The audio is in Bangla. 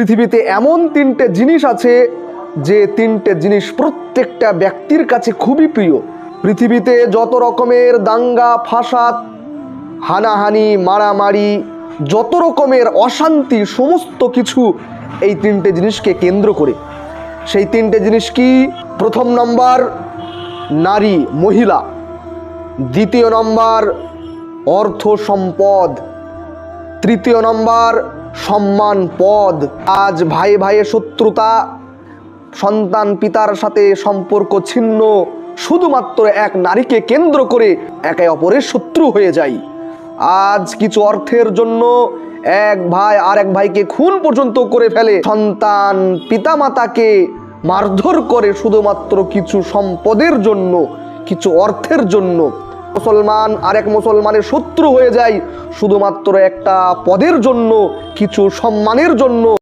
পৃথিবীতে এমন তিনটে জিনিস আছে যে তিনটে জিনিস প্রত্যেকটা ব্যক্তির কাছে খুবই প্রিয়। পৃথিবীতে যত রকমের দাঙ্গা, ফাসাদ, হানাহানি, মারামারি, যত রকমের অশান্তি, সমস্ত কিছু এই তিনটে জিনিসকে কেন্দ্র করে। সেই তিনটে জিনিস কি? প্রথম নম্বর, নারী, মহিলা। দ্বিতীয় নম্বর, অর্থ সম্পদ। তৃতীয় নম্বর সম্মান পদ। আজ ভাই ভাইয়ে শত্রুতা, সন্তান পিতার সাথে সম্পর্ক ছিন্ন। শুধুমাত্র এক নারীকে কেন্দ্র করে একে অপরের শত্রু হয়ে যায় আজ কিছু অর্থের জন্য এক ভাই আর এক ভাইকে খুন পর্যন্ত করে ফেলে। সন্তান পিতামাতাকে মারধর করে শুধুমাত্র কিছু সম্পদের জন্য, কিছু অর্থের জন্য। মুসলমান আরেক মুসলমানের শত্রু হয়ে যায়। শুধুমাত্র একটা পদের জন্য কিছু সম্মানের জন্য।